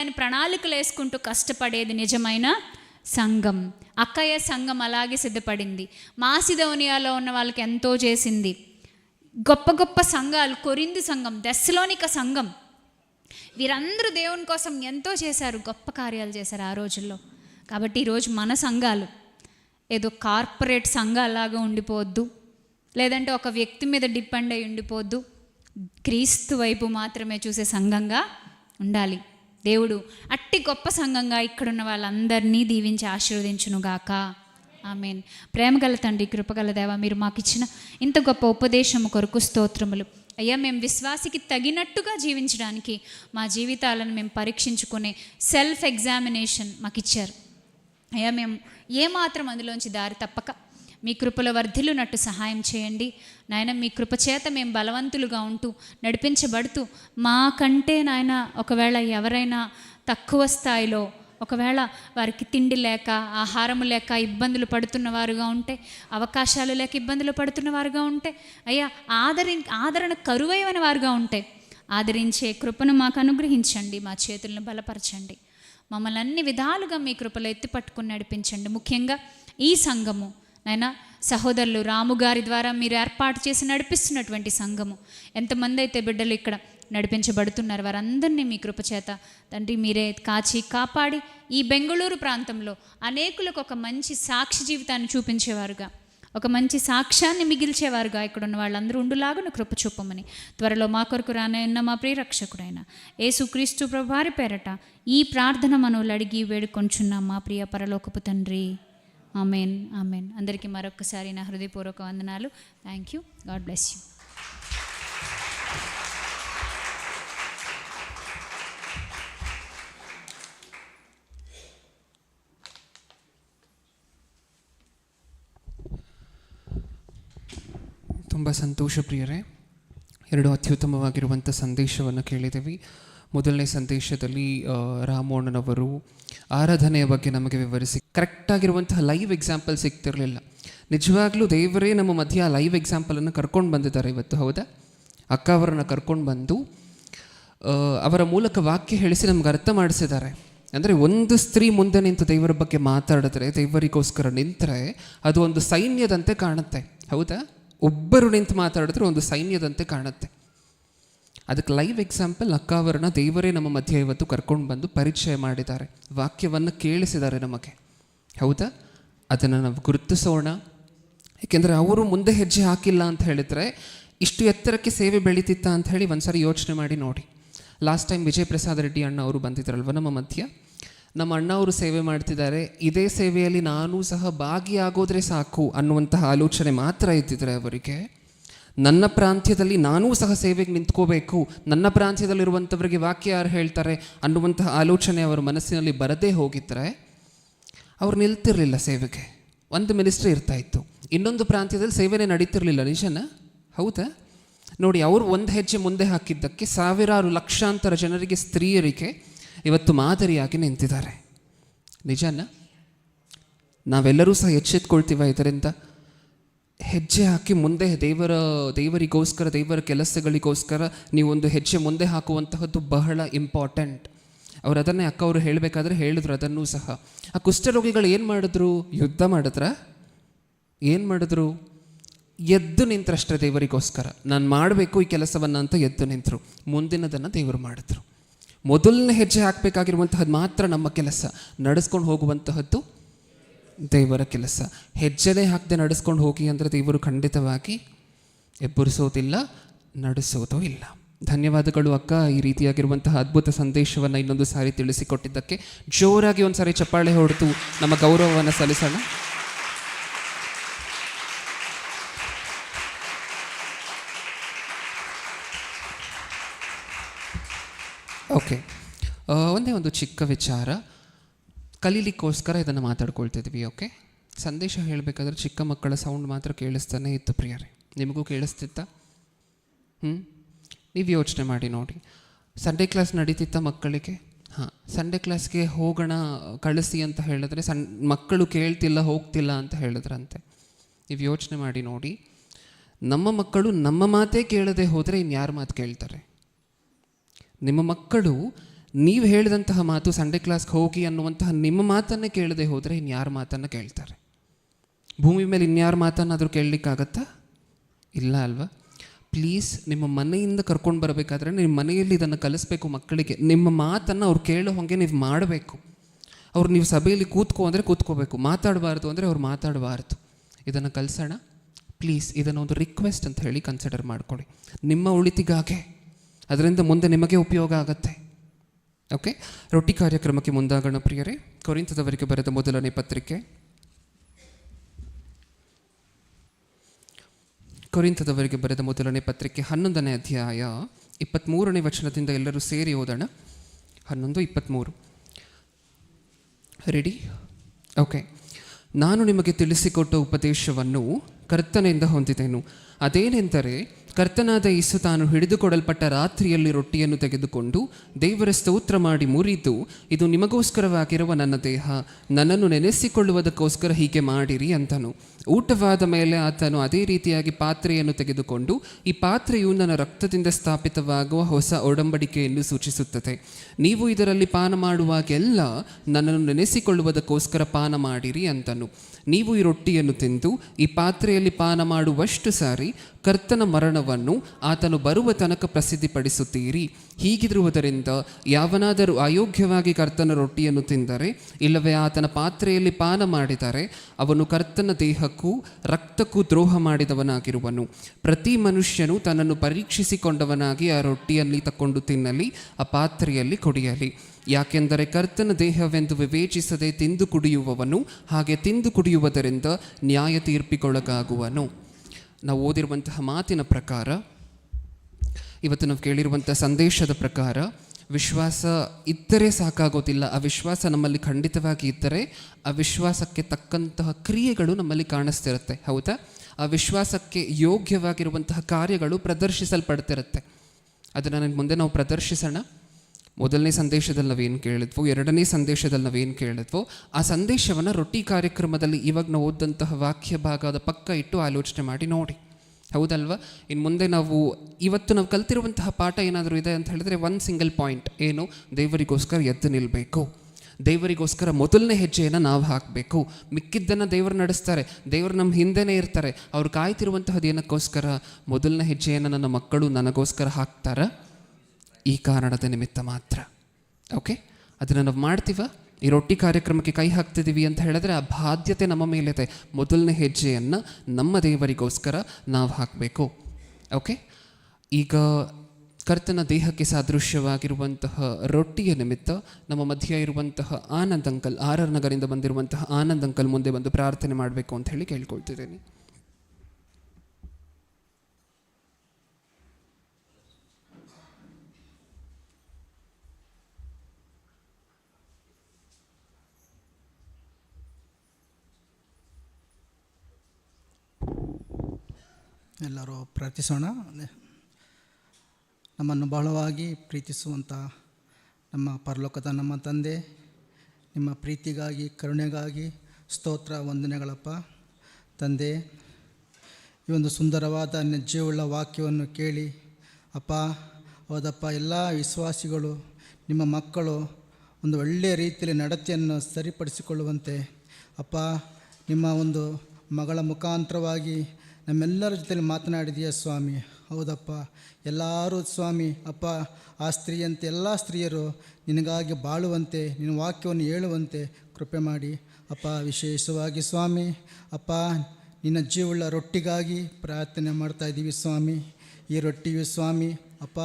ఆయన ప్రణాళికలు వేసుకుంటూ కష్టపడేది నిజమైన సంఘం. అక్కయ్య సంఘం అలాగే సిద్ధపడింది. మాసిదోనియాలో ఉన్న వాళ్ళకి ఎంతో చేసింది. గొప్ప గొప్ప సంఘాలు కొరింది సంఘం దశలోనిక సంఘం. వీరందరూ దేవుని కోసం ఎంతో చేశారు గొప్ప కార్యాలు చేశారు ఆ రోజుల్లో. కాబట్టి ఈరోజు మన సంఘాలు ఏదో కార్పొరేట్ సంఘాలాగా ఉండిపోవద్దు లేదంటే ఒక వ్యక్తి మీద డిపెండ్ అయి ఉండిపోవద్దు. క్రీస్తు వైపు మాత్రమే చూసే సంఘంగా ఉండాలి. దేవుడు అట్టి గొప్ప సంఘంగా ఇక్కడున్న వాళ్ళందరినీ దీవించి ఆశీర్వదించునుగాక. ఆమెన్. ప్రేమగల తండ్రి కృపగల దేవ మీరు మాకు ఇచ్చిన ఇంత గొప్ప ఉపదేశము కొరకు స్తోత్రములు. అయ్యా మేము విశ్వాసికి తగినట్టుగా జీవించడానికి మా జీవితాలను మేము పరీక్షించుకునే సెల్ఫ్ ఎగ్జామినేషన్ మాకు ఇచ్చారు అయ్యా మేము ఏమాత్రం అందులోంచి దారి తప్పక మీ కృపలో వర్ధిల్లునట్టు సహాయం చేయండి. నాయన మీ కృప చేత మేము బలవంతులుగా ఉంటూ నడిపించబడుతూ మాకంటే నాయన ఒకవేళ ఎవరైనా తక్కువ స్థాయిలో ఒకవేళ వారికి తిండి లేక ఆహారము లేక ఇబ్బందులు పడుతున్న వారుగా ఉంటే అవకాశాలు లేక ఇబ్బందులు పడుతున్న వారుగా ఉంటే అయ్యా ఆదరి ఆదరణ కరువైన వారుగా ఉంటే ఆదరించే కృపను మాకు అనుగ్రహించండి మా చేతులను బలపరచండి. మమ్మల్ని అన్ని విధాలుగా మీ కృపలో ఎత్తి పట్టుకుని నడిపించండి. ముఖ్యంగా ఈ సంఘము నాయన సహోదరులు రాము గారి ద్వారా మీరు ఏర్పాటు చేసి నడిపిస్తున్నటువంటి సంఘము. ఎంతమంది అయితే బిడ్డలు ఇక్కడ నడిపించబడుతున్నారు వారందరినీ మీ కృప చేత తండ్రి మీరే కాచి కాపాడి ఈ బెంగళూరు ప్రాంతంలో అనేకులకు ఒక మంచి సాక్షి జీవితాన్ని చూపించేవారుగా. ఒక మంచి సాక్ష్యాన్ని మిగిల్చేవారుగా ఇక్కడ ఉన్న వాళ్ళందరూ ఉండులాగున కృప చూపమని. త్వరలో మా కొరకు రానన్న మా ప్రియరక్షకుడైన యేసుక్రీస్తు ప్రభువారి పేరట ఈ ప్రార్థన మనవులు అడిగి వేడుకొంచున్నాం మా ప్రియ పరలోకపు తండ్రి. ఆమెన్ ఆమెన్ అందరికీ మరొకసారి నా హృదయపూర్వక వందనాలు thank you God bless you ತುಂಬ ಸಂತೋಷ ಪ್ರಿಯರೇ ಎರಡು ಅತ್ಯುತ್ತಮವಾಗಿರುವಂಥ ಸಂದೇಶವನ್ನು ಕೇಳಿದ್ದೀವಿ ಮೊದಲನೇ ಸಂದೇಶದಲ್ಲಿ ಆ, ರಾಮೋಣ್ಣನವರು ಆರಾಧನೆಯ ಬಗ್ಗೆ ನಮಗೆ ವಿವರಿಸಿ ಕರೆಕ್ಟಾಗಿರುವಂತಹ ಲೈವ್ ಎಕ್ಸಾಂಪಲ್ ಸಿಗ್ತಿರಲಿಲ್ಲ. ನಿಜವಾಗ್ಲೂ ದೇವರೇ ನಮ್ಮ ಮಧ್ಯ ಲೈವ್ ಎಕ್ಸಾಂಪಲನ್ನು ಕರ್ಕೊಂಡು ಬಂದಿದ್ದಾರೆ ಇವತ್ತು, ಹೌದಾ? ಅಕ್ಕ ಅವರನ್ನು ಕರ್ಕೊಂಡು ಬಂದು ಅವರ ಮೂಲಕ ವಾಕ್ಯ ಹೇಳಿಸಿ ನಮ್ಗೆ ಅರ್ಥ ಮಾಡಿಸಿದ್ದಾರೆ. ಅಂದರೆ ಒಂದು ಸ್ತ್ರೀ ಮುಂದೆ ನಿಂತು ದೇವರ ಬಗ್ಗೆ ಮಾತಾಡಿದ್ರೆ, ದೇವರಿಗೋಸ್ಕರ ನಿಂತರೆ, ಅದು ಒಂದು ಸೈನ್ಯದಂತೆ ಕಾಣುತ್ತೆ, ಹೌದಾ? ಒಬ್ಬರು ನಿಂತು ಮಾತಾಡಿದ್ರೆ ಒಂದು ಸೈನ್ಯದಂತೆ ಕಾಣುತ್ತೆ. ಅದಕ್ಕೆ ಲೈವ್ ಎಕ್ಸಾಂಪಲ್ ಅಕ್ಕ ಅವರನ್ನ ದೇವರೇ ನಮ್ಮ ಮಧ್ಯೆ ಇವತ್ತು ಕರ್ಕೊಂಡು ಬಂದು ಪರಿಚಯ ಮಾಡಿದ್ದಾರೆ. ವಾಕ್ಯವನ್ನು ಕೇಳಿಸಿದ್ದಾರೆ ನಮಗೆ. ಹೌದಾ? ಅದನ್ನು ನಾವು ಗುರುತಿಸೋಣ. ಏಕೆಂದರೆ ಅವರು ಮುಂದೆ ಹೆಜ್ಜೆ ಹಾಕಿಲ್ಲ ಅಂತ ಹೇಳಿದರೆ ಇಷ್ಟು ಎತ್ತರಕ್ಕೆ ಸೇವೆ ಬೆಳೀತಿತ್ತ ಅಂತ ಹೇಳಿ ಒಂದ್ಸರಿ ಯೋಚನೆ ಮಾಡಿ ನೋಡಿ. ಲಾಸ್ಟ್ ಟೈಮ್ ವಿಜಯ್ ಪ್ರಸಾದ್ ರೆಡ್ಡಿ ಅಣ್ಣ ಅವರು ಬಂದಿದ್ರಲ್ವ ನಮ್ಮ ಮಧ್ಯ? ನಮ್ಮ ಅಣ್ಣ ಅವರು ಸೇವೆ ಮಾಡ್ತಿದ್ದಾರೆ. ಇದೇ ಸೇವೆಯಲ್ಲಿ ನಾನೂ ಸಹ ಭಾಗಿಯಾಗೋದ್ರೆ ಸಾಕು ಅನ್ನುವಂತಹ ಆಲೋಚನೆ ಮಾತ್ರ ಇದ್ದಿದ್ರೆ ಅವರಿಗೆ. ನನ್ನ ಪ್ರಾಂತ್ಯದಲ್ಲಿ ನಾನೂ ಸಹ ಸೇವೆಗೆ ನಿಂತ್ಕೋಬೇಕು. ನನ್ನ ಪ್ರಾಂತ್ಯದಲ್ಲಿರುವಂಥವರಿಗೆ ವಾಕ್ಯ ಯಾರು ಹೇಳ್ತಾರೆ ಅನ್ನುವಂತಹ ಆಲೋಚನೆ ಅವರ ಮನಸ್ಸಿನಲ್ಲಿ ಬರದೇ ಹೋಗಿದ್ದರೆ ಅವ್ರು ನಿಲ್ತಿರಲಿಲ್ಲ ಸೇವೆಗೆ. ಒಂದು ಮಿನಿಸ್ಟ್ರಿ ಇರ್ತಾ ಇತ್ತು ಇನ್ನೊಂದು ಪ್ರಾಂತ್ಯದಲ್ಲಿ ಸೇವೆನೇ ನಡೀತಿರ್ಲಿಲ್ಲ. ನಿಜನಾ? ಹೌದಾ? ನೋಡಿ, ಅವರು ಒಂದು ಹೆಜ್ಜೆ ಮುಂದೆ ಹಾಕಿದ್ದಕ್ಕೆ ಸಾವಿರಾರು ಲಕ್ಷಾಂತರ ಜನರಿಗೆ, ಸ್ತ್ರೀಯರಿಗೆ ಇವತ್ತು ಮಾದರಿಯಾಗಿ ನಿಂತಿದ್ದಾರೆ. ನಿಜನಾ? ನಾವೆಲ್ಲರೂ ಸಹ ಎಚ್ಚೆತ್ಕೊಳ್ತೀವ ಇದರಿಂದ? ಹೆಜ್ಜೆ ಹಾಕಿ ಮುಂದೆ ದೇವರ, ದೇವರಿಗೋಸ್ಕರ, ದೇವರ ಕೆಲಸಗಳಿಗೋಸ್ಕರ ನೀವೊಂದು ಹೆಜ್ಜೆ ಮುಂದೆ ಹಾಕುವಂತಹದ್ದು ಬಹಳ ಇಂಪಾರ್ಟೆಂಟ್ ಅವ್ರು ಅದನ್ನೇ ಅಕ್ಕ ಅವರು ಹೇಳಬೇಕಾದ್ರೆ ಹೇಳಿದ್ರು, ಅದನ್ನೂ ಸಹ. ಆ ಕುಷ್ಠರೋಗಿಗಳು ಏನು ಮಾಡಿದ್ರು? ಯುದ್ಧ ಮಾಡಿದ್ರ? ಏನು ಮಾಡಿದ್ರು? ಎದ್ದು ನಿಂತ್ರಷ್ಟೇ ದೇವರಿಗೋಸ್ಕರ. ನಾನು ಮಾಡಬೇಕು ಈ ಕೆಲಸವನ್ನು ಅಂತ ಎದ್ದು ನಿಂತರು. ಮುಂದಿನದನ್ನು ದೇವರು ಮಾಡಿದ್ರು. ಮೊದಲನೇ ಹೆಜ್ಜೆ ಹಾಕಬೇಕಾಗಿರುವಂತಹದ್ದು ಮಾತ್ರ ನಮ್ಮ ಕೆಲಸ. ನಡೆಸ್ಕೊಂಡು ಹೋಗುವಂತಹದ್ದು ದೇವರ ಕೆಲಸ. ಹೆಜ್ಜೆನೇ ಹಾಕದೆ ನಡೆಸ್ಕೊಂಡು ಹೋಗಿ ಅಂದರೆ ದೇವರು ಖಂಡಿತವಾಗಿ ಎಬ್ಬರಿಸೋದಿಲ್ಲ, ನಡೆಸೋದೂ ಇಲ್ಲ. ಧನ್ಯವಾದಗಳು ಅಕ್ಕ. ಈ ರೀತಿಯಾಗಿರುವಂತಹ ಅದ್ಭುತ ಸಂದೇಶವನ್ನು ಇನ್ನೊಂದು ಸಾರಿ ತಿಳಿಸಿಕೊಟ್ಟಿದ್ದಕ್ಕೆ. ಜೋರಾಗಿ ಒಂದು ಸಾರಿ ಚಪ್ಪಾಳೆ ಹೊಡೆದು ನಮ್ಮ ಗೌರವವನ್ನು ಸಲ್ಲಿಸೋಣ. ಓಕೆ. ಒಂದೇ ಒಂದು ಚಿಕ್ಕ ವಿಚಾರ. ಕಲೀಲಿಕ್ಕೋಸ್ಕರ ಇದನ್ನು ಮಾತಾಡ್ಕೊಳ್ತಿದ್ವಿ, ಓಕೆ? ಸಂದೇಶ ಹೇಳಬೇಕಾದ್ರೆ ಚಿಕ್ಕ ಮಕ್ಕಳ ಸೌಂಡ್ ಮಾತ್ರ ಕೇಳಿಸ್ತಾನೆ ಇತ್ತು ಪ್ರಿಯರೇ. ನಿಮಗೂ ಕೇಳಿಸ್ತಿತ್ತ? ಹ್ಞೂ ನೀವು ಯೋಚನೆ ಮಾಡಿ ನೋಡಿ. ಸಂಡೇ ಕ್ಲಾಸ್ ನಡೀತಿತ್ತ ಮಕ್ಕಳಿಗೆ? ಹಾಂ ಸಂಡೇ ಕ್ಲಾಸ್ಗೆ ಹೋಗೋಣ, ಕಳಿಸಿ ಅಂತ ಹೇಳಿದ್ರೆ ಸಣ್ಣ ಮಕ್ಕಳು ಕೇಳ್ತಿಲ್ಲ, ಹೋಗ್ತಿಲ್ಲ ಅಂತ ಹೇಳಿದ್ರಂತೆ. ನೀವು ಯೋಚನೆ ಮಾಡಿ ನೋಡಿ. ನಮ್ಮ ಮಕ್ಕಳು ನಮ್ಮ ಮಾತೇ ಕೇಳದೆ ಹೋದರೆ ಇನ್ಯಾರ ಮಾತು ಕೇಳ್ತಾರೆ? ನಿಮ್ಮ ಮಕ್ಕಳು ನೀವು ಹೇಳಿದಂತಹ ಮಾತು ಸಂಡೇ ಕ್ಲಾಸ್ಗೆ ಹೋಗಿ ಅನ್ನುವಂತಹ ನಿಮ್ಮ ಮಾತನ್ನೇ ಕೇಳದೆ ಹೋದರೆ ಇನ್ಯಾರ ಮಾತನ್ನು ಕೇಳ್ತಾರೆ? ಭೂಮಿ ಮೇಲೆ ಇನ್ಯಾರ ಮಾತನ್ನಾದರೂ ಕೇಳಲಿಕ್ಕಾಗತ್ತಾ? ಇಲ್ಲ ಅಲ್ವಾ? ಪ್ಲೀಸ್ ನಿಮ್ಮ ಮನೆಯಿಂದ ಕರ್ಕೊಂಡು ಬರಬೇಕಾದ್ರೆ ನಿಮ್ಮ ಮನೆಯಲ್ಲಿ ಇದನ್ನು ಕಲಿಸ್ಬೇಕು ಮಕ್ಕಳಿಗೆ. ನಿಮ್ಮ ಮಾತನ್ನು ಅವ್ರು ಕೇಳೋ ಹಾಗೆ ನೀವು ಮಾಡಬೇಕು. ಅವ್ರು ನೀವು ಸಭೆಯಲ್ಲಿ ಕೂತ್ಕೋ ಅಂದರೆ ಕೂತ್ಕೋಬೇಕು. ಮಾತಾಡಬಾರ್ದು ಅಂದರೆ ಅವ್ರು ಮಾತಾಡಬಾರ್ದು. ಇದನ್ನು ಕಲಿಸೋಣ. ಪ್ಲೀಸ್ ಇದನ್ನು ಒಂದು ರಿಕ್ವೆಸ್ಟ್ ಅಂತ ಹೇಳಿ ಕನ್ಸಿಡರ್ ಮಾಡ್ಕೊಳ್ಳಿ. ನಿಮ್ಮ ಉಳಿತಿಗಾಗೆ. ಅದರಿಂದ ಮುಂದೆ ನಿಮಗೆ ಉಪಯೋಗ ಆಗತ್ತೆ. ಓಕೆ ರೊಟ್ಟಿ ಕಾರ್ಯಕ್ರಮಕ್ಕೆ ಮುಂದಾಗೋಣ ಪ್ರಿಯರೇ. ಕೊರಿಂತದವರಿಗೆ ಬರೆದ ಮೊದಲನೇ ಪತ್ರಿಕೆ. ಕೊರಿಂತದವರಿಗೆ ಬರೆದ ಮೊದಲನೇ ಪತ್ರಿಕೆ ಹನ್ನೊಂದನೇ ಅಧ್ಯಾಯ ಇಪ್ಪತ್ತ್ಮೂರನೇ ವಚನದಿಂದ ಎಲ್ಲರೂ ಸೇರಿ ಓದೋಣ. ಹನ್ನೊಂದು ಇಪ್ಪತ್ತ್ಮೂರು ರೆಡಿ ಓಕೆ ನಾನು ನಿಮಗೆ ತಿಳಿಸಿಕೊಟ್ಟ ಉಪದೇಶವನ್ನು ಕರ್ತನೆಯಿಂದ ಹೊಂದಿದೆನು ಅದೇನೆಂದರೆ ಕರ್ತನಾದ ಯೇಸು ತಾನು ಹಿಡಿದುಕೊಡಲ್ಪಟ್ಟ ರಾತ್ರಿಯಲ್ಲಿ ರೊಟ್ಟಿಯನ್ನು ತೆಗೆದುಕೊಂಡು ದೇವರ ಸ್ತೋತ್ರ ಮಾಡಿ ಮುರಿದು, ಇದು ನಿಮಗೋಸ್ಕರವಾಗಿರುವ ನನ್ನ ದೇಹ, ನನ್ನನ್ನು ನೆನೆಸಿಕೊಳ್ಳುವುದಕ್ಕೋಸ್ಕರ ಹೀಗೆ ಮಾಡಿರಿ ಅಂತನು. ಊಟವಾದ ಮೇಲೆ ಆತನು ಅದೇ ರೀತಿಯಾಗಿ ಪಾತ್ರೆಯನ್ನು ತೆಗೆದುಕೊಂಡು, ಈ ಪಾತ್ರೆಯು ನನ್ನ ರಕ್ತದಿಂದ ಸ್ಥಾಪಿತವಾಗುವ ಹೊಸ ಒಡಂಬಡಿಕೆಯನ್ನು ಸೂಚಿಸುತ್ತದೆ. ನೀವು ಇದರಲ್ಲಿ ಪಾನ ಮಾಡುವಾಗೆಲ್ಲ ನನ್ನನ್ನು ನೆನೆಸಿಕೊಳ್ಳುವುದಕ್ಕೋಸ್ಕರ ಪಾನ ಮಾಡಿರಿ ಅಂತನು. ನೀವು ಈ ರೊಟ್ಟಿಯನ್ನು ತಿಂದು, ಈ ಪಾತ್ರೆಯಲ್ಲಿ ಪಾನ ಮಾಡುವಷ್ಟು ಸಾರಿ ಕರ್ತನ ಮರಣವನ್ನು ಆತನು ಬರುವ ತನಕ ಪ್ರಸಿದ್ಧಿಪಡಿಸುತ್ತೀರಿ. ಹೀಗಿರುವುದರಿಂದ ಯಾವನಾದರೂ ಅಯೋಗ್ಯವಾಗಿ ಕರ್ತನ ರೊಟ್ಟಿಯನ್ನು ತಿಂದರೆ, ಇಲ್ಲವೇ ಆತನ ಪಾತ್ರೆಯಲ್ಲಿ ಪಾನ ಮಾಡಿದರೆ, ಅವನು ಕರ್ತನ ದೇಹಕ್ಕೂ ರಕ್ತಕ್ಕೂ ದ್ರೋಹ ಮಾಡಿದವನಾಗಿರುವನು. ಪ್ರತಿ ಮನುಷ್ಯನು ತನ್ನನ್ನು ಪರೀಕ್ಷಿಸಿಕೊಂಡವನಾಗಿ ಆ ರೊಟ್ಟಿಯಲ್ಲಿ ತಕೊಂಡು ತಿನ್ನಲಿ, ಆ ಪಾತ್ರೆಯಲ್ಲಿ ಕುಡಿಯಲಿ. ಯಾಕೆಂದರೆ ಕರ್ತನ ದೇಹವೆಂದು ವಿವೇಚಿಸದೆ ತಿಂದು ಕುಡಿಯುವವನು ಹಾಗೆ ತಿಂದು ಕುಡಿಯುವುದರಿಂದ ನ್ಯಾಯ ತೀರ್ಪಿಗೊಳಗಾಗುವನು. ನಾವು ಓದಿರುವಂತಹ ಮಾತಿನ ಪ್ರಕಾರ, ಇವತ್ತು ನಾವು ಕೇಳಿರುವಂಥ ಸಂದೇಶದ ಪ್ರಕಾರ, ವಿಶ್ವಾಸ ಇದ್ದರೆ ಸಾಕಾಗೋದಿಲ್ಲ ಆ ವಿಶ್ವಾಸ ನಮ್ಮಲ್ಲಿ ಖಂಡಿತವಾಗಿ ಇದ್ದರೆ ಆ ವಿಶ್ವಾಸಕ್ಕೆ ತಕ್ಕಂತಹ ಕ್ರಿಯೆಗಳು ನಮ್ಮಲ್ಲಿ ಕಾಣಿಸ್ತಿರುತ್ತೆ, ಹೌದಾ? ಆ ವಿಶ್ವಾಸಕ್ಕೆ ಯೋಗ್ಯವಾಗಿರುವಂತಹ ಕಾರ್ಯಗಳು ಪ್ರದರ್ಶಿಸಲ್ಪಡ್ತಿರುತ್ತೆ. ಅದನ್ನು ನನಗೆ ಮುಂದೆ ನಾವು ಪ್ರದರ್ಶಿಸೋಣ. ಮೊದಲನೇ ಸಂದೇಶದಲ್ಲಿ ನಾವೇನು ಕೇಳಿದ್ವೋ, ಎರಡನೇ ಸಂದೇಶದಲ್ಲಿ ನಾವೇನು ಕೇಳಿದ್ವೋ, ಆ ಸಂದೇಶವನ್ನು ರೊಟ್ಟಿ ಕಾರ್ಯಕ್ರಮದಲ್ಲಿ ಇವಾಗ ನಾವು ಓದಂತಹ ವಾಕ್ಯ ಭಾಗದ ಪಕ್ಕ ಇಟ್ಟು ಆಲೋಚನೆ ಮಾಡಿ ನೋಡಿ. ಹೌದಲ್ವಾ? ಇನ್ನು ಮುಂದೆ ನಾವು, ಇವತ್ತು ನಾವು ಕಲ್ತಿರುವಂತಹ ಪಾಠ ಏನಾದರೂ ಇದೆ ಅಂತ ಹೇಳಿದ್ರೆ ಒನ್ ಸಿಂಗಲ್ ಪಾಯಿಂಟ್ ಏನು? ದೇವರಿಗೋಸ್ಕರ ಎದ್ದು ನಿಲ್ಲಬೇಕು ದೇವರಿಗೋಸ್ಕರ ಮೊದಲನೇ ಹೆಜ್ಜೆಯನ್ನು ನಾವು ಹಾಕಬೇಕು. ಮಿಕ್ಕಿದ್ದನ್ನು ದೇವರು ನಡೆಸ್ತಾರೆ. ದೇವರು ನಮ್ಮ ಹಿಂದೆನೇ ಇರ್ತಾರೆ. ಅವ್ರು ಕಾಯ್ತಿರುವಂತಹದ್ದು ಏನಕ್ಕೋಸ್ಕರ? ಮೊದಲನೇ ಹೆಜ್ಜೆಯನ್ನು ನನ್ನ ಮಕ್ಕಳು ನನಗೋಸ್ಕರ ಹಾಕ್ತಾರ? ಈ ಕಾರಣದ ನಿಮಿತ್ತ ಮಾತ್ರ. ಓಕೆ ಅದನ್ನು ನಾವು ಮಾಡ್ತೀವ? ಈ ರೊಟ್ಟಿ ಕಾರ್ಯಕ್ರಮಕ್ಕೆ ಕೈ ಹಾಕ್ತಿದ್ದೀವಿ ಅಂತ ಹೇಳಿದ್ರೆ ಆ ಬಾಧ್ಯತೆ ನಮ್ಮ ಮೇಲಿದೆ ಮೊದಲನೇ ಹೆಜ್ಜೆಯನ್ನು ನಮ್ಮ ದೇವರಿಗೋಸ್ಕರ ನಾವು ಹಾಕಬೇಕು. ಓಕೆ ಈಗ ಕರ್ತನ ದೇಹಕ್ಕೆ ಸಾದೃಶ್ಯವಾಗಿರುವಂತಹ ರೊಟ್ಟಿಯ ನಿಮಿತ್ತ ನಮ್ಮ ಮಧ್ಯ ಇರುವಂತಹ ಆನಂದ್ ಅಂಕಲ್, ಆರ್ ಆರ್ ನಗರಿಂದ ಬಂದಿರುವಂತಹ ಆನಂದ್ ಅಂಕಲ್ ಮುಂದೆ ಬಂದು ಪ್ರಾರ್ಥನೆ ಮಾಡಬೇಕು ಅಂತ ಹೇಳಿ ಕೇಳ್ಕೊಳ್ತಿದ್ದೀನಿ. ಎಲ್ಲರೂ ಪ್ರಾರ್ಥಿಸೋಣ. ನಮ್ಮನ್ನು ಬಹಳವಾಗಿ ಪ್ರೀತಿಸುವಂಥ ನಮ್ಮ ಪರಲೋಕದ ನಮ್ಮ ತಂದೆ, ನಿಮ್ಮ ಪ್ರೀತಿಗಾಗಿ, ಕರುಣೆಗಾಗಿ ಸ್ತೋತ್ರ, ವಂದನೆಗಳಪ್ಪ. ತಂದೆ, ಈ ಒಂದು ಸುಂದರವಾದ ನೆಜ್ಜೆಯುಳ್ಳ ವಾಕ್ಯವನ್ನು ಕೇಳಿ, ಅಪ್ಪ, ಹೌದಪ್ಪ, ಎಲ್ಲ ವಿಶ್ವಾಸಿಗಳು, ನಿಮ್ಮ ಮಕ್ಕಳು ಒಂದು ಒಳ್ಳೆಯ ರೀತಿಯಲ್ಲಿ ನಡತೆಯನ್ನು ಸರಿಪಡಿಸಿಕೊಳ್ಳುವಂತೆ, ಅಪ್ಪ, ನಿಮ್ಮ ಒಂದು ಮಗಳ ಮುಖಾಂತರವಾಗಿ ನಮ್ಮೆಲ್ಲರ ಜೊತೆಲಿ ಮಾತನಾಡಿದೆಯಾ ಸ್ವಾಮಿ. ಹೌದಪ್ಪ. ಎಲ್ಲರೂ ಸ್ವಾಮಿ, ಅಪ್ಪ, ಆ ಸ್ತ್ರೀಯಂತೆ ಎಲ್ಲ ಸ್ತ್ರೀಯರು ನಿನಗಾಗಿ ಬಾಳುವಂತೆ, ನಿನ್ನ ವಾಕ್ಯವನ್ನು ಹೇಳುವಂತೆ ಕೃಪೆ ಮಾಡಿ. ಅಪ್ಪ, ವಿಶೇಷವಾಗಿ ಸ್ವಾಮಿ, ಅಪ್ಪ, ನಿನ್ನ ಜೀವಳ ರೊಟ್ಟಿಗಾಗಿ ಪ್ರಾರ್ಥನೆ ಮಾಡ್ತಾ ಇದ್ದೀವಿ ಸ್ವಾಮಿ. ಈ ರೊಟ್ಟಿಯು ಸ್ವಾಮಿ, ಅಪ್ಪ,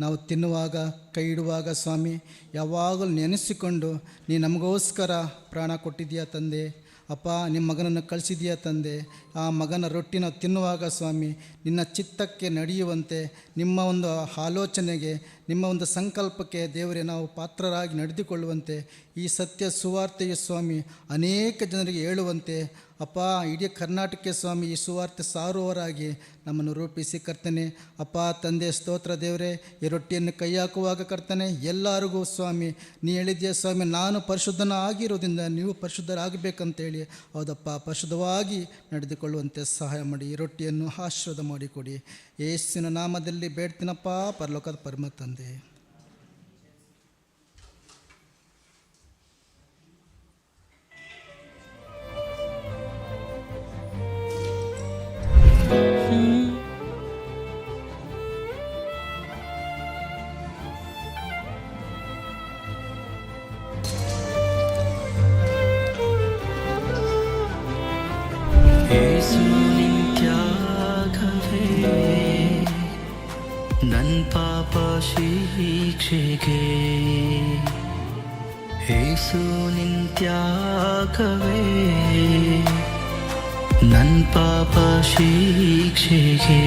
ನಾವು ತಿನ್ನುವಾಗ, ಕೈ ಇಡುವಾಗ ಸ್ವಾಮಿ, ಯಾವಾಗಲೂ ನೆನೆಸಿಕೊಂಡು ನೀ ನಮಗೋಸ್ಕರ ಪ್ರಾಣ ಕೊಟ್ಟಿದ್ದೀಯಾ ತಂದೆ. ಅಪ್ಪ ನಿಮ್ಮ ಮಗನನ್ನು ಕಳಿಸಿದೆಯಾ ತಂದೆ? ಆ ಮಗನ ರೊಟ್ಟಿನ ತಿನ್ನುವಾಗ ಸ್ವಾಮಿ, ನಿನ್ನ ಚಿತ್ತಕ್ಕೆ ನಡೆಯುವಂತೆ ನಿಮ್ಮ ಒಂದು ಆಲೋಚನೆಗೆ ನಿಮ್ಮ ಒಂದು ಸಂಕಲ್ಪಕ್ಕೆ ದೇವರೇ ನಾವು ಪಾತ್ರರಾಗಿ ನಡೆದುಕೊಳ್ಳುವಂತೆ ಈ ಸತ್ಯ ಸುವಾರ್ತೆಯ ಸ್ವಾಮಿ ಅನೇಕ ಜನರಿಗೆ ಹೇಳುವಂತೆ, ಅಪ್ಪ, ಇಡೀ ಕರ್ನಾಟಕ ಸ್ವಾಮಿ ಈ ಸುವಾರ್ತೆ ಸಾರುವವರಾಗಿ ನಮ್ಮನ್ನು ರೂಪಿಸಿ ಕರ್ತನೆ. ಅಪ್ಪ, ತಂದೆ, ಸ್ತೋತ್ರ ದೇವರೇ, ಈ ರೊಟ್ಟಿಯನ್ನು ಕೈ ಹಾಕುವಾಗ ಕರ್ತನೆ. ಎಲ್ಲರಿಗೂ ಸ್ವಾಮಿ, ನೀ ಹೇಳಿದ್ಯಾ ಸ್ವಾಮಿ, ನಾನು ಪರಿಶುದ್ಧನ ಆಗಿರೋದ್ರಿಂದ ನೀವು ಪರಿಶುದ್ಧರಾಗಬೇಕಂತೇಳಿ, ಹೌದಪ್ಪ, ಪರಿಶುದ್ಧವಾಗಿ ನಡೆದುಕೊಳ್ಳುವಂತೆ ಸಹಾಯ ಮಾಡಿ, ಈ ರೊಟ್ಟಿಯನ್ನು ಆಶೀರ್ವಾದ ಮಾಡಿಕೊಡಿ. ಯೇಸುವಿನ ನಾಮದಲ್ಲಿ ಬೇಡ್ತೀನಪ್ಪ ಪರಲೋಕದ ಪರಮ ತಂದೆ. ನನ್ ಪಾಪ ಶಿಕ್ಷೆಗೆ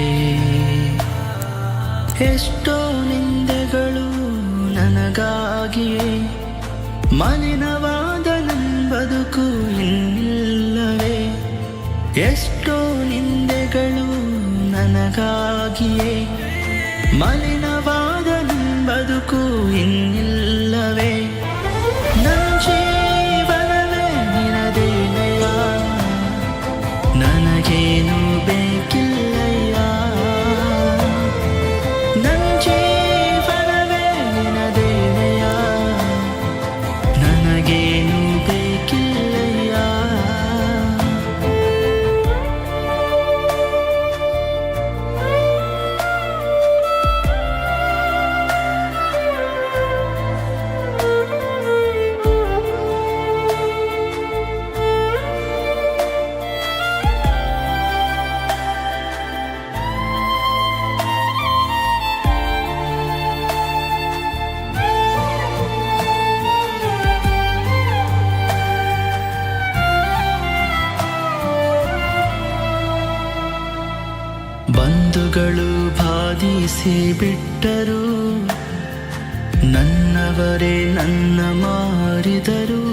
ಎಷ್ಟೋ ನಿಂದೆಗಳು ನನಗಾಗಿಯೇ ಮಲಿನವಾದ ನನ್ನ ಬದುಕು ಇನ್ನಿಲ್ಲವೇ? ಎಷ್ಟೋ ನಿಂದೆಗಳು ನನಗಾಗಿಯೇ ಮಲಿನವಾದ ನನ್ನ ಬದುಕು ಇನ್ನಿಲ್ಲವೇ? ಬಿಟ್ಟರು ನನ್ನವರೇ ನನ್ನ ಮಾರಿದರು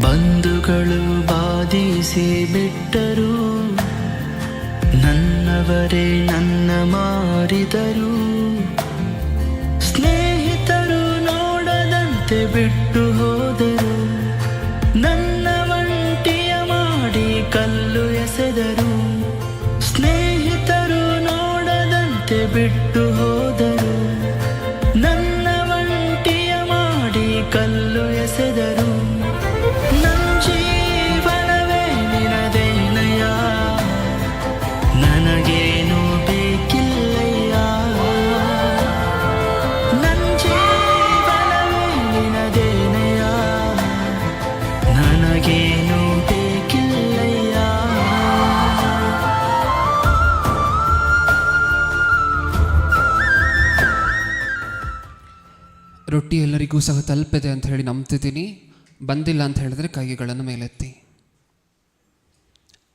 ಬಂಧುಗಳು ಬಾಧಿಸಿ ಬಿಟ್ಟರು ನನ್ನವರೇ ನನ್ನ ಮಾರಿದರು ಸ್ನೇಹಿತರು ನೋಡದಂತೆ ಬಿಟ್ಟು ಬಿಟ್ಟು ಹೋದರು. ನನ್ನ ಒಂಟಿಯ ಮಾಡಿ ಕಲ್ಲು ಎಸೆದರು. ರೊಟ್ಟಿ ಎಲ್ಲರಿಗೂ ಸಹ ತಲುಪಿದೆ ಅಂತ ಹೇಳಿ ನಂಬ್ತಿದ್ದೀನಿ. ಬಂದಿಲ್ಲ ಅಂತ ಹೇಳಿದ್ರೆ ಕೈಗಳನ್ನು ಮೇಲೆತ್ತಿ.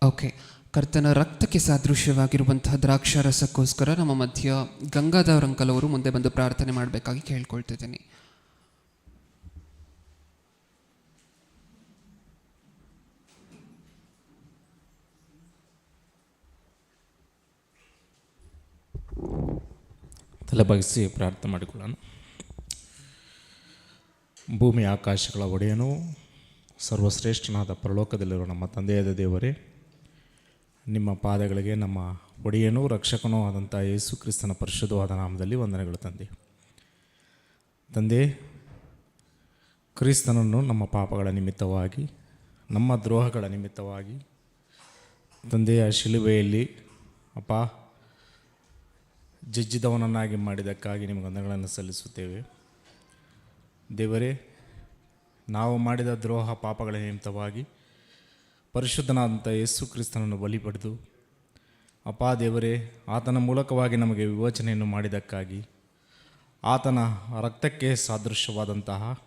ಓಕೆ, ಕರ್ತನ ರಕ್ತಕ್ಕೆ ಸಾದೃಶ್ಯವಾಗಿರುವಂತಹ ದ್ರಾಕ್ಷಾರಸಕ್ಕೋಸ್ಕರ ನಮ್ಮ ಮಧ್ಯ ಗಂಗಾಧರ್ ಅಂಕಲ್ ಅವರು ಮುಂದೆ ಬಂದು ಪ್ರಾರ್ಥನೆ ಮಾಡಬೇಕಾಗಿ ಕೇಳ್ಕೊಳ್ತಿದ್ದೀನಿ. ತಲೆಬಗ್ಗಿಸಿ ಪ್ರಾರ್ಥನೆ ಮಾಡಿಕೊಳ್ಳೋಣ. ಭೂಮಿ ಆಕಾಶಗಳ ಒಡೆಯನು ಸರ್ವಶ್ರೇಷ್ಠನಾದ ಪರಲೋಕದಲ್ಲಿರುವ ನಮ್ಮ ತಂದೆಯಾದ ದೇವರೇ, ನಿಮ್ಮ ಪಾದಗಳಿಗೆ ನಮ್ಮ ಒಡೆಯನೂ ರಕ್ಷಕನೂ ಆದಂಥ ಯೇಸು ಕ್ರಿಸ್ತನ ಪರಿಶುದ್ಧವಾದ ನಾಮದಲ್ಲಿ ವಂದನೆಗಳು ತಂದೆ. ತಂದೆ, ಕ್ರಿಸ್ತನನ್ನು ನಮ್ಮ ಪಾಪಗಳ ನಿಮಿತ್ತವಾಗಿ, ನಮ್ಮ ದ್ರೋಹಗಳ ನಿಮಿತ್ತವಾಗಿ, ತಂದೆಯ ಶಿಲುಬೆಯಲ್ಲಿ, ಅಪ್ಪ, ಜಜ್ಜಿದವನನ್ನಾಗಿ ಮಾಡಿದ್ದಕ್ಕಾಗಿ ನಿಮಗೆ ವಂದನೆಗಳನ್ನು ಸಲ್ಲಿಸುತ್ತೇವೆ. ದೇವರೇ, ನಾವು ಮಾಡಿದ ದ್ರೋಹ ಪಾಪಗಳ ನಿಮಿತ್ತವಾಗಿ ಪರಿಶುದ್ಧನಾದಂಥ ಯೇಸು ಕ್ರಿಸ್ತನನ್ನು ಬಲಿ ಪಡೆದು ಅಪ್ಪ ದೇವರೇ, ಆತನ ಮೂಲಕವಾಗಿ ನಮಗೆ ವಿವೋಚನೆಯನ್ನು ಮಾಡಿದ್ದಕ್ಕಾಗಿ ಆತನ ರಕ್ತಕ್ಕೆ ಸಾದೃಶ್ಯವಾದಂತಹ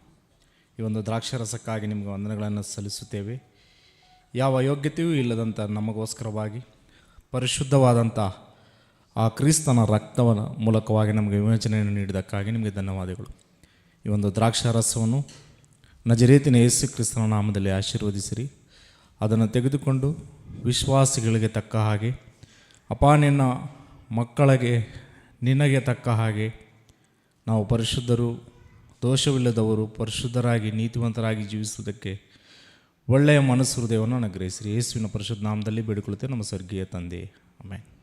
ಈ ಒಂದು ದ್ರಾಕ್ಷರಸಕ್ಕಾಗಿ ನಿಮಗೆ ವಂದನೆಗಳನ್ನು ಸಲ್ಲಿಸುತ್ತೇವೆ. ಯಾವ ಯೋಗ್ಯತೆಯೂ ಇಲ್ಲದಂಥ ನಮಗೋಸ್ಕರವಾಗಿ ಪರಿಶುದ್ಧವಾದಂಥ ಆ ಕ್ರಿಸ್ತನ ರಕ್ತವನ ಮೂಲಕವಾಗಿ ನಮಗೆ ವಿಮೋಚನೆಯನ್ನು ನೀಡಿದ್ದಕ್ಕಾಗಿ ನಿಮಗೆ ಧನ್ಯವಾದಗಳು. ಈ ಒಂದು ದ್ರಾಕ್ಷಾರಸವನ್ನು ನಜರೇತಿನ ಯೇಸು ಕ್ರಿಸ್ತನ ನಾಮದಲ್ಲಿ ಆಶೀರ್ವದಿಸಿರಿ. ಅದನ್ನು ತೆಗೆದುಕೊಂಡು ವಿಶ್ವಾಸಿಗಳಿಗೆ ತಕ್ಕ ಹಾಗೆ, ಅಪ್ಪ, ನಿನ್ನ ಮಕ್ಕಳಿಗೆ ನಿನಗೆ ತಕ್ಕ ಹಾಗೆ ನಾವು ಪರಿಶುದ್ಧರು, ದೋಷವಿಲ್ಲದವರು, ಪರಿಶುದ್ಧರಾಗಿ, ನೀತಿವಂತರಾಗಿ ಜೀವಿಸುವುದಕ್ಕೆ ಒಳ್ಳೆಯ ಮನಸ್ಸು ಹೃದಯವನ್ನು ಅನುಗ್ರಹಿಸಿರಿ. ಯೇಸುವಿನ ಪರಿಶುದ್ಧ ನಾಮದಲ್ಲಿ ಬೇಡಿಕೊಳ್ಳುತ್ತೆ ನಮ್ಮ ಸ್ವರ್ಗೀಯ ತಂದೆ. ಆಮೇಲೆ